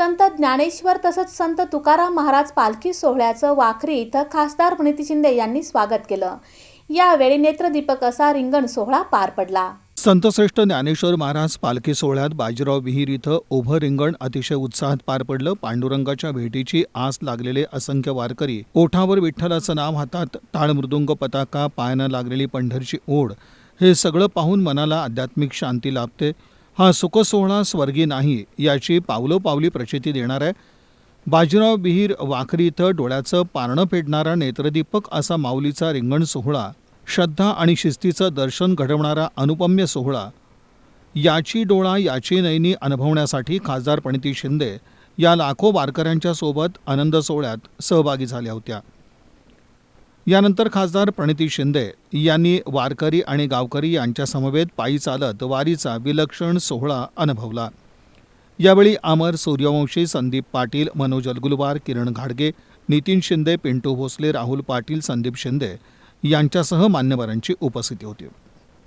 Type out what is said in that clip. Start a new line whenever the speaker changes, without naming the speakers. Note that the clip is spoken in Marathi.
संत ज्ञानेश्वर तसंच संत तुकाराम महाराज पालखी सोहळ्याचं वाखरी इथं खासदार प्रणिती शिंदे यांनी स्वागत केलं. यावेळी नेत्रदीपक असा रिंगण सोहळा पार पडला.
संतश्रेष्ठ ज्ञानेश्वर महाराज पालखी सोहळ्यात बाजीराव विहीर इथं उभं रिंगण अतिशय उत्साहात पार पडलं. पांडुरंगाच्या भेटीची आस लागलेले असंख्य वारकरी ओठावर विठ्ठलाचं नाव हातात टाळ मृदुंग पताका पायानं लागलेली पंढरची ओढ हे सगळं पाहून मनाला आध्यात्मिक शांती लाभते. हा सुखसोहळा स्वर्गी नाही याची पावलोपावली प्रचिती देणार आहे. बाजीराव विहीर वाखरी इथं डोळ्याचं पारणं फेडणारा नेत्रदीपक असा माऊलीचा रिंगण सोहळा श्रद्धा आणि शिस्तीचं दर्शन घडवणारा अनुपम्य सोहळा. याची डोळा याची नयनी अनुभवण्यासाठी खासदार प्रणिती शिंदे या लाखो वारकऱ्यांच्या सोबत आनंद सोहळ्यात सहभागी झाल्या होत्या. यानंतर खासदार प्रणिती शिंदे यांनी वारकरी आणि गावकरी यांच्यासमवेत पायी चालत वारीचा विलक्षण सोहळा अनुभवला. यावेळी अमर सूर्यवंशी संदीप पाटील मनोज अलगुलवार किरण घाडगे नितीन शिंदे पिंटू भोसले राहुल पाटील संदीप शिंदे यांच्यासह मान्यवरांची उपस्थिती होती.